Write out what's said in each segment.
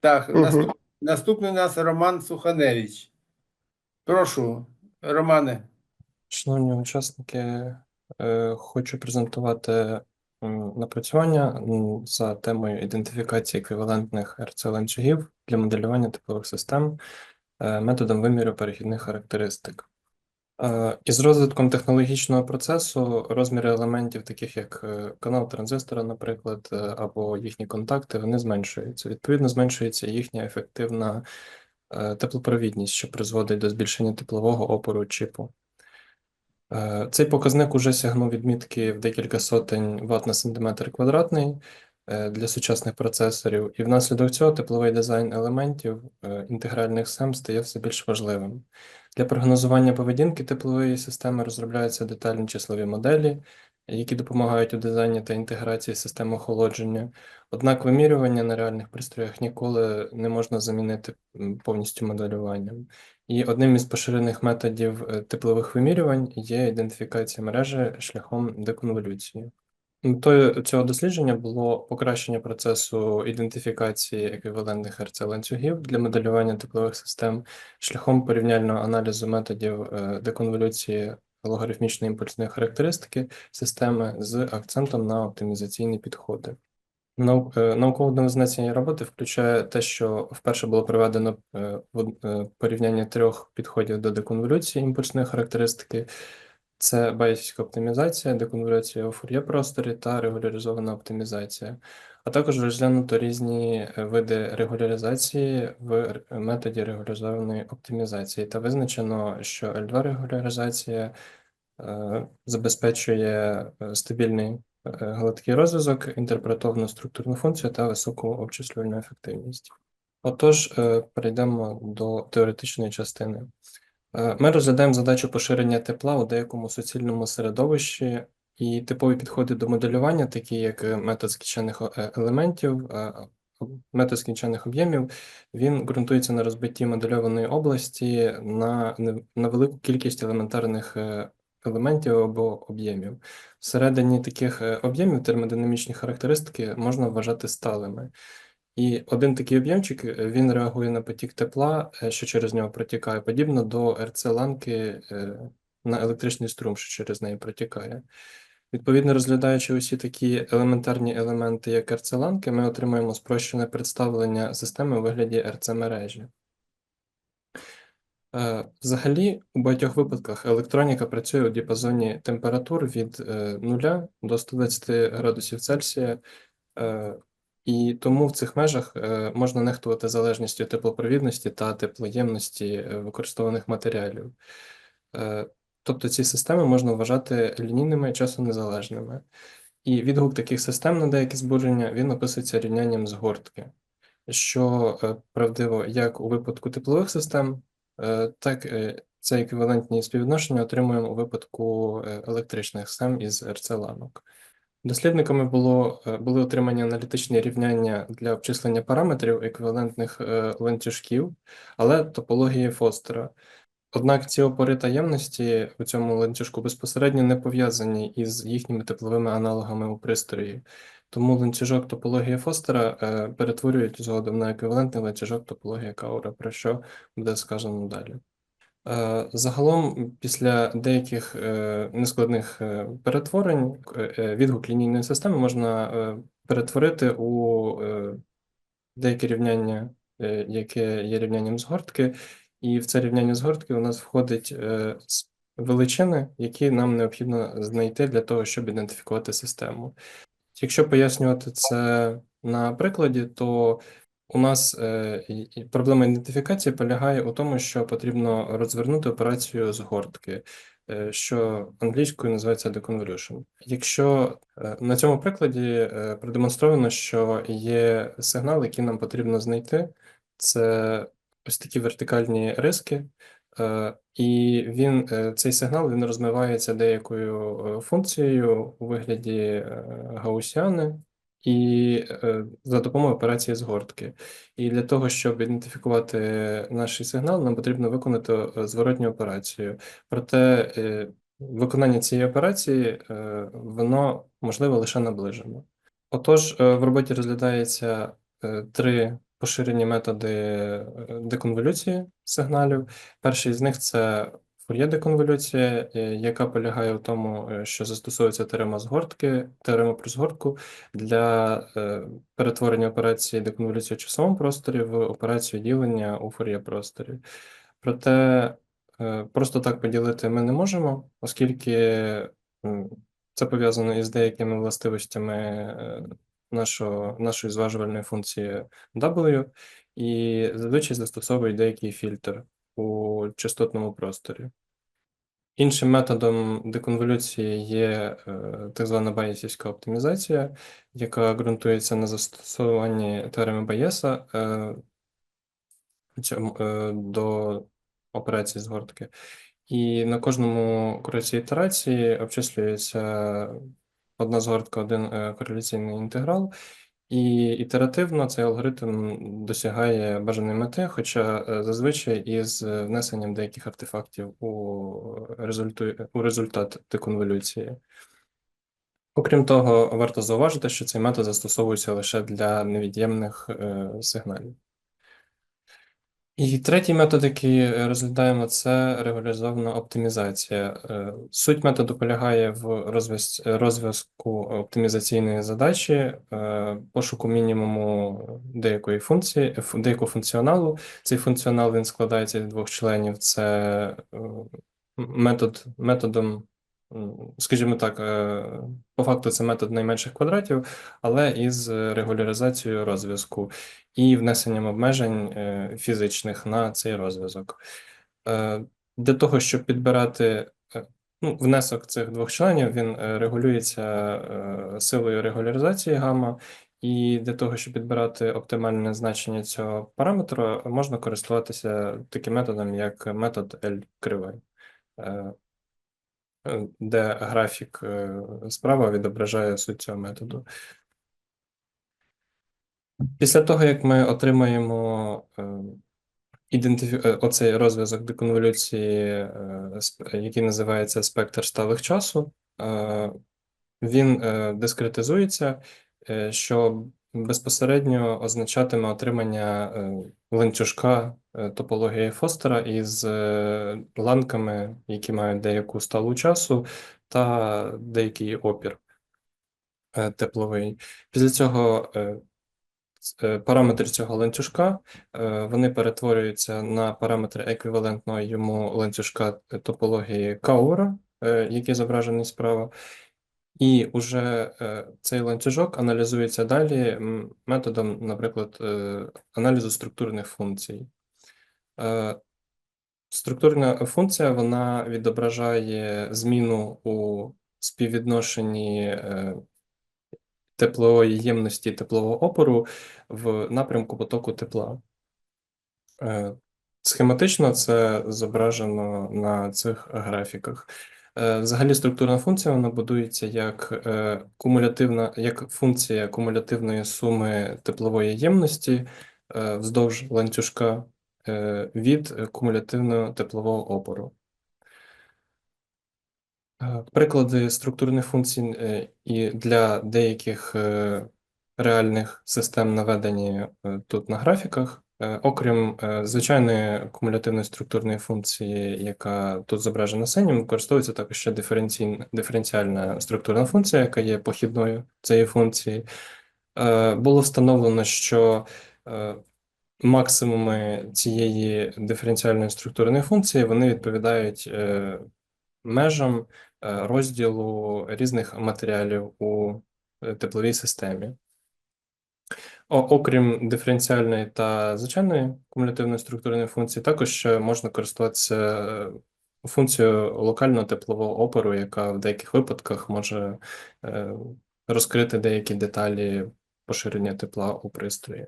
Так, наступ, наступний у нас Роман Суханевич. Прошу, Романе. Шановні учасники, е, хочу презентувати напрацювання за темою ідентифікації еквівалентних РЦ-ланцюгів для моделювання теплових систем е, методом виміру перехідних характеристик. Е, Із розвитком технологічного процесу розміри елементів, таких як е, канал транзистора, наприклад, е, або їхні контакти, вони зменшуються. Відповідно, зменшується їхня ефективна теплопровідність, що призводить до збільшення теплового опору чіпу. Цей показник уже сягнув відмітки в декілька сотень Вт на сантиметр квадратний для сучасних процесорів, і внаслідок цього тепловий дизайн елементів е, інтегральних схем стає все більш важливим. Для прогнозування поведінки теплової системи розробляються детальні числові моделі, які допомагають у дизайні та інтеграції систем охолодження. Однак вимірювання на реальних пристроях ніколи не можна замінити повністю моделюванням. І одним із поширених методів е, теплових вимірювань є ідентифікація мережі шляхом деконволюції. Метою цього дослідження було покращення процесу ідентифікації еквівалентних РЦ-ланцюгів для моделювання теплових систем шляхом порівняльного аналізу методів е, деконволюції логарифмічної імпульсної характеристики системи з акцентом на оптимізаційні підходи. Е, Науково значення роботи включає те, що вперше було проведено е, порівняння трьох підходів до деконволюції імпульсної характеристики. Це байесівська оптимізація, деконволюція у фур'є просторі та регуляризована оптимізація. А також розглянуто різні е, види регуляризації в методі регуляризованої оптимізації. Та визначено, що L2 регуляризація е, забезпечує е, стабільний гладкий розв'язок, інтерпретовану структурну функцію та високу обчислювальну ефективність. Отож, перейдемо до теоретичної частини. Е, Ми розглядаємо задачу поширення тепла у деякому суцільному середовищі, і типові підходи до моделювання, такі як е, метод скінчених е, елементів, метод скінчених об'ємів, він ґрунтується на розбитті модельованої області на, на велику кількість елементарних елементів або об'ємів. Всередині таких об'ємів термодинамічні характеристики можна вважати сталими. І один такий об'ємчик е, він реагує на потік тепла, е, що через нього протікає, подібно до РЦ-ланки е, на електричний струм, що через неї протікає. Відповідно, розглядаючи усі такі елементарні елементи, як РЦ-ланки, ми отримуємо спрощене представлення системи у вигляді РЦ-мережі. Взагалі, у багатьох випадках електроніка працює у діапазоні температур від е, 0 до 120 градусів Цельсія, і тому в цих межах е, можна нехтувати залежністю теплопровідності та теплоємності е, використовуваних матеріалів. Е, Тобто ці системи можна вважати лінійними часонезалежними. І відгук таких систем на деякі збудження він описується рівнянням згортки, що правдиво як у випадку теплових систем, так це еквівалентні співвідношення отримуємо у випадку електричних систем із РЦ-ланок. Дослідниками було, е, були отримані аналітичні рівняння для обчислення параметрів еквівалентних е, ланцюжків, але топології Фостера. Однак ці опори таємності у цьому ланцюжку безпосередньо не пов'язані із їхніми тепловими аналогами у пристрої. Тому ланцюжок топології Фостера е, перетворюють згодом на еквівалентний ланцюжок топології Каура, про що буде сказано далі. Е, Загалом, після деяких е, нескладних е, перетворень, відгук лінійної системи можна перетворити у деяке рівняння, яке є рівнянням згортки, і в це рівняння згортки у нас входить величини, які нам необхідно знайти для того, щоб ідентифікувати систему. Якщо пояснювати це на прикладі, то у нас е, проблема ідентифікації полягає у тому, що потрібно розвернути операцію згортки, е, що англійською називається deconvolution. Якщо е, на цьому прикладі продемонстровано, що є сигнал, який нам потрібно знайти, це ось такі вертикальні риски, і він цей сигнал він розмивається деякою функцією у вигляді гаусіани і е, за допомогою операції згортки. І для того, щоб ідентифікувати наш сигнал, нам потрібно виконати е, зворотню операцію. Проте е, виконання цієї операції воно можливо лише наближено. Отож, в роботі розглядається три поширені методи деконволюції сигналів. Перший з них це фур'є-деконволюція, е, яка полягає в тому, е, що застосовується теорема згортки, теорема про згортку для е, перетворення операції деконволюції в часовому просторі в операцію ділення у фур'є-просторі. Проте е, просто так поділити ми не можемо, оскільки це пов'язано із деякими властивостями нашого, нашої зважувальної функції W, і зазвичай застосовують деякий фільтр у частотному просторі. Іншим методом деконволюції є е, так звана Байєсівська оптимізація, яка ґрунтується на застосуванні теореми Байєса е, е, до операції згортки. І на кожному кроці ітерації обчислюється одна згортка, один кореляційний інтеграл, і ітеративно цей алгоритм досягає бажаної мети, хоча е, зазвичай із е, внесенням деяких артефактів у, результу... у результат деконволюції. Окрім того, варто зауважити, що цей метод застосовується лише для невід'ємних е, сигналів. І третій метод, який розглядаємо, це регуляризована оптимізація. Е, Суть методу полягає в розв'яз- розв'язку оптимізаційної задачі, е, пошуку мінімуму деякої функції, деякого функціоналу. Цей функціонал він складається з двох членів. Це е, метод, методом, скажімо так, е, по факту це метод найменших квадратів, але із регуляризацією розв'язку і внесенням обмежень е, фізичних на цей розв'язок. Е, Для того, щоб підбирати ну, внесок цих двох членів, він регулюється силою регуляризації гамма, і для того, щоб підбирати оптимальне значення цього параметру, можна користуватися таким методом, як метод L кривий, е, де графік е, справа відображає суть цього методу. Після того, як ми отримаємо е, ідентифі... е, оцей розв'язок деконволюції, який називається спектр сталих часу, він дискретизується, що безпосередньо означатиме отримання е, ланцюжка е, топології Фостера із е, ланками, які мають деяку сталу часу та деякий опір тепловий. Після цього параметри цього ланцюжка вони перетворюються на параметри еквівалентного йому ланцюжка топології Каура, який зображений справа. І уже е, цей ланцюжок аналізується далі методом, наприклад, е, аналізу структурних функцій. Е, Структурна функція вона відображає зміну у співвідношенні е, теплової ємності теплового опору в напрямку потоку тепла. Схематично це зображено на цих графіках. Е, Взагалі структурна функція вона будується як е, кумулятивна, як функція кумулятивної суми теплової ємності е, вздовж ланцюжка від кумулятивного теплового опору. Приклади структурних функцій і для деяких реальних систем наведені тут на графіках. Е, Окрім е, звичайної кумулятивної структурної функції, яка тут зображена синім, використовується також ще диференціальна структурна функція, яка є похідною цієї функції. Е, Було встановлено, що максимуми цієї диференціальної структурної функції вони відповідають межам розділу різних матеріалів у тепловій системі. Окрім диференціальної та звичайної кумулятивної структурної функції, також ще можна користуватися е, функцією локального теплового опору, яка в деяких випадках може е, розкрити деякі деталі поширення тепла у пристрої.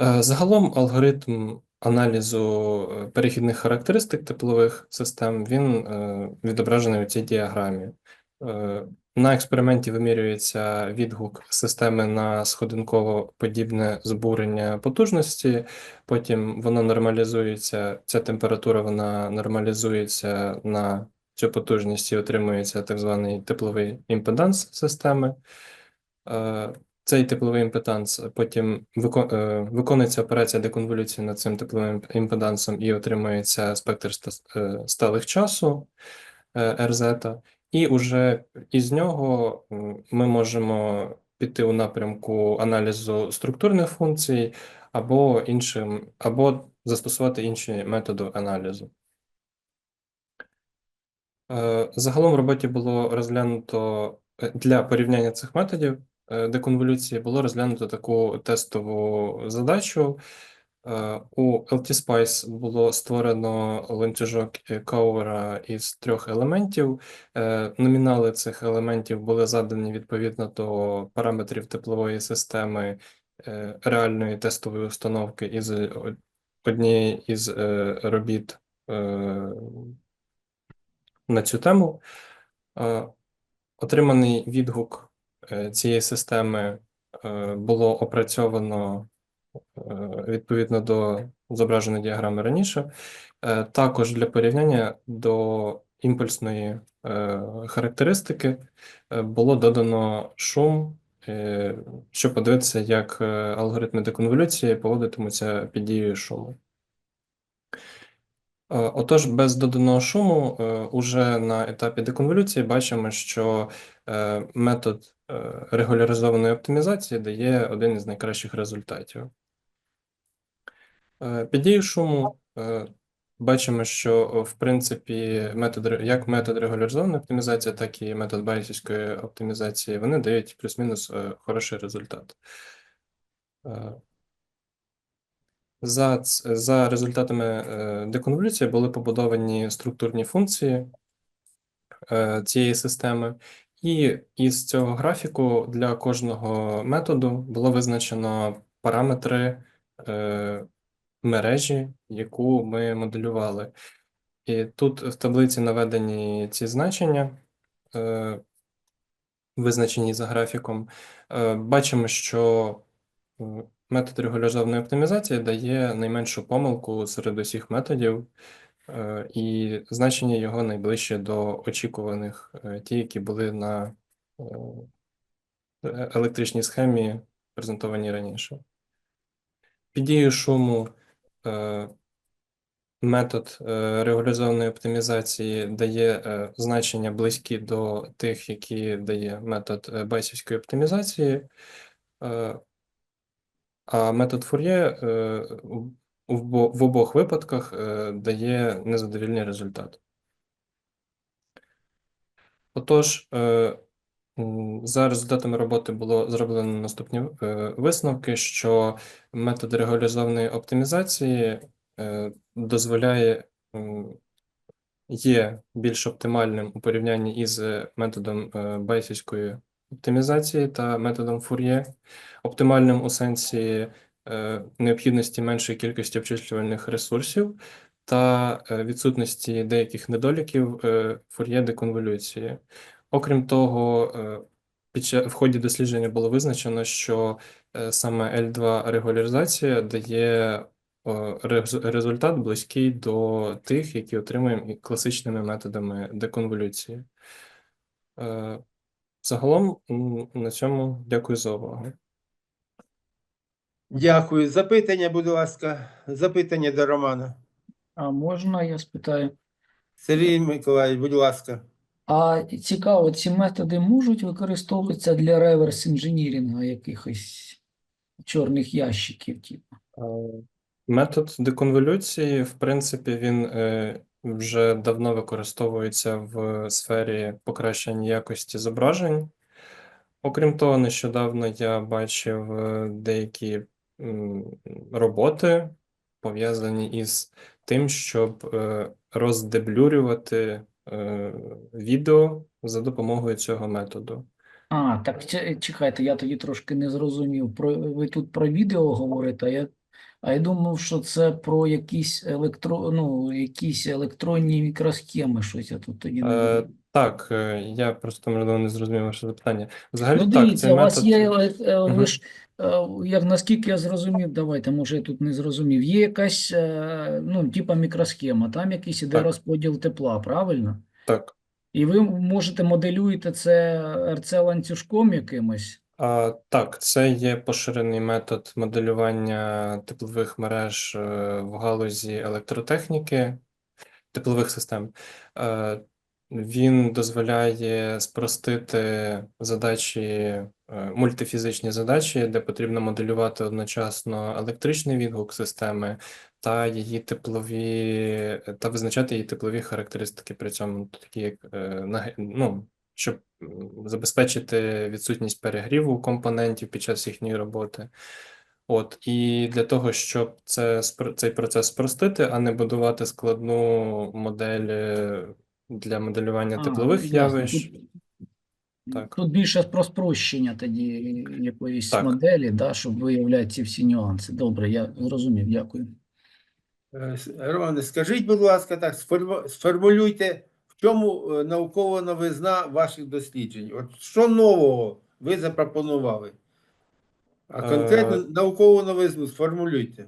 Е, Загалом алгоритм аналізу е, перехідних характеристик теплових систем він е, відображений у цій діаграмі. Е, На експерименті вимірюється відгук системи на сходинково подібне збурення потужності, потім воно нормалізується, ця температура вона нормалізується на цю потужність і отримується так званий тепловий імпеданс системи. Е, цей тепловий імпеданс потім е, виконується операція деконволюції над цим тепловим імпедансом і отримується спектр сталих часу RZ, і уже із нього ми можемо піти у напрямку аналізу структурних функцій або іншим, або застосувати інші методи аналізу. Е, Загалом в роботі було розглянуто е, для порівняння цих методів е, деконволюції було розглянуто таку тестову задачу. Е, У LT-Spice було створено ланцюжок Каувера із трьох елементів. Е, Номінали цих елементів були задані відповідно до параметрів теплової системи е, реальної тестової установки із однієї із робіт на цю тему. Отриманий відгук цієї системи було опрацьовано відповідно до зображеної діаграми раніше. Е, Також для порівняння до імпульсної е, характеристики е, було додано шум, е, щоб подивитися, як е, алгоритми деконволюції поводитимуться під дією шуму. Е, Отож, без доданого шуму, е, уже на етапі деконволюції бачимо, що е, метод регуляризованої оптимізації дає один із найкращих результатів. Під дією шуму бачимо, що в принципі метод, як метод регуляризованої оптимізації, так і метод байесівської оптимізації, вони дають плюс-мінус хороший результат. За, за результатами е, деконволюції були побудовані структурні функції е, цієї системи, і із цього графіку для кожного методу було визначено параметри е, мережі, яку ми моделювали. І тут в таблиці наведені ці значення, визначені за графіком. Бачимо, що метод регуляризованої оптимізації дає найменшу помилку серед усіх методів, е, і значення його найближче до очікуваних, е, ті, які були на е, електричній схемі, презентованій раніше. Під дією шуму метод регуляризованої оптимізації дає значення близькі до тих, які дає метод байсівської оптимізації. А метод Фур'є е, в, в бо- в обох випадках е, дає незадовільний результат. Отож, е, за результатами роботи було зроблено наступні висновки, що метод регуляризованої оптимізації дозволяє є більш оптимальним у порівнянні із методом байсівської оптимізації та методом Фур'є, оптимальним у сенсі е, необхідності меншої кількості обчислювальних ресурсів та е, відсутності деяких недоліків е, Фур'є деконволюції. Окрім того, під в ході дослідження було визначено, що саме L2 регуляризація дає результат близький до тих, які отримуємо класичними методами деконволюції. Загалом на цьому дякую за увагу. Дякую. Запитання, будь ласка. Запитання до Романа. А можна я спитаю? Сергій Миколаївич, будь ласка. А цікаво, ці методи можуть використовуватися для реверс інженірінгу якихось чорних ящиків, типу? Е, Метод деконволюції, в принципі, він е, вже давно використовується в сфері покращення якості зображень. Окрім того, нещодавно я бачив е, деякі роботи, пов'язані із тим, щоб е, роздеблюрювати е, відео за допомогою цього методу. А, так чекайте, я тоді трошки не зрозумів. Про, ви тут про відео говорите, а я, а я думав, що це про якісь електро, ну, якісь електронні мікросхеми, щось я тут тоді не Е, так, е, я просто можливо не зрозумів ваше запитання. Взагалі, Ну, так, дивіться, цей у вас метод. є, е, е, ви ж, е, як наскільки я зрозумів, давайте, може я тут не зрозумів. Є якась, е, ну, типа мікросхема, там якийсь іде Так. розподіл тепла, правильно? Так. І ви можете моделюєте це РЦ ланцюжком якимось. Так, це є поширений метод моделювання теплових мереж е, в галузі електротехніки, теплових систем. Е, Він дозволяє спростити задачі, е, мультифізичні задачі, де потрібно моделювати одночасно електричний відгук системи та її теплові, та визначати її теплові характеристики при цьому, такі як ну, щоб забезпечити відсутність перегріву компонентів під час їхньої роботи. От, і для того, щоб це, цей процес спростити, а не будувати складну модель е, для моделювання А, теплових ясно. явищ. Тут- Так. Тут більше про спрощення тоді якоїсь Так. моделі, да, щоб виявляти ці всі нюанси. Добре, я зрозумів, дякую. Е, Романе, скажіть, будь ласка, так, сформу- сформулюйте, в чому е, наукова новизна ваших досліджень? От що нового ви запропонували? А Е, конкретно наукову новизну сформулюйте.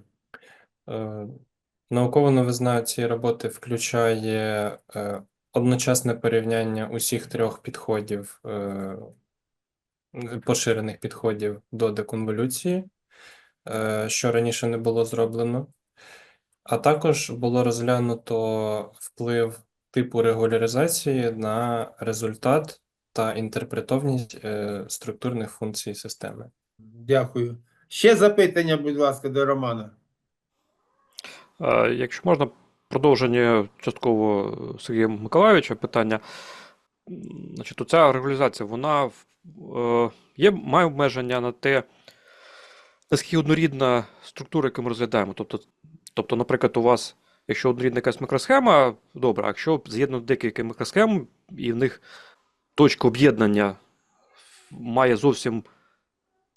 Е, Наукова новизна цієї роботи включає е, одночасне порівняння усіх трьох підходів, е, поширених підходів до деконволюції, е, що раніше не було зроблено. А також було розглянуто вплив типу регуляризації на результат та інтерпретовність е, структурних функцій системи. Дякую. Ще запитання, будь ласка, до Романа. Е, Якщо можна, продовження частково Сергія Миколайовича питання. Значить, оця регуляризація, вона е, є, має обмеження на те, наскільки однорідна структура, яку ми розглядаємо. Тобто, тобто, наприклад, у вас, якщо однорідна якась мікросхема, добре, а якщо з'єднано декілька мікросхем, і в них точка об'єднання має зовсім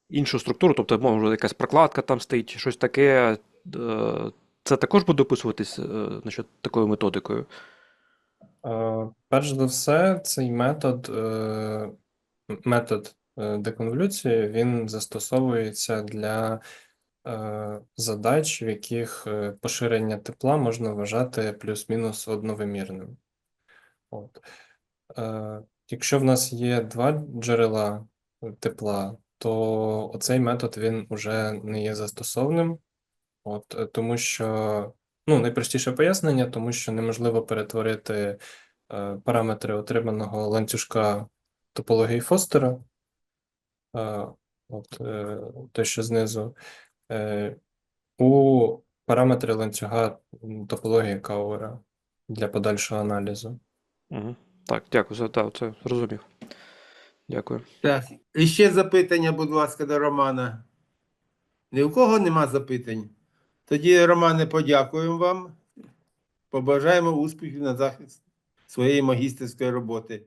іншу структуру, тобто, може, якась прокладка там стоїть, щось таке. е, Це також буде описуватись е, значить, такою методикою. Е, Перш за все, цей метод, е, метод е, деконволюції, він застосовується для е, задач, в яких е, поширення тепла можна вважати плюс-мінус одновимірним. От. Е, Якщо в нас є два джерела тепла, то оцей метод він уже не є застосовним, От, е, тому що, ну, найпростіше пояснення, тому що неможливо перетворити е, параметри отриманого ланцюжка топології Фостера, е, от, е, те, що знизу, е, у параметри ланцюга топології Кауера для подальшого аналізу. Угу. Так, дякую за да, це зрозумів. Дякую. Так, і ще запитання, будь ласка, до Романа. Ні у кого нема запитань? Тоді, Романе, подякуємо вам. Побажаємо успіхів на захист своєї магістерської роботи.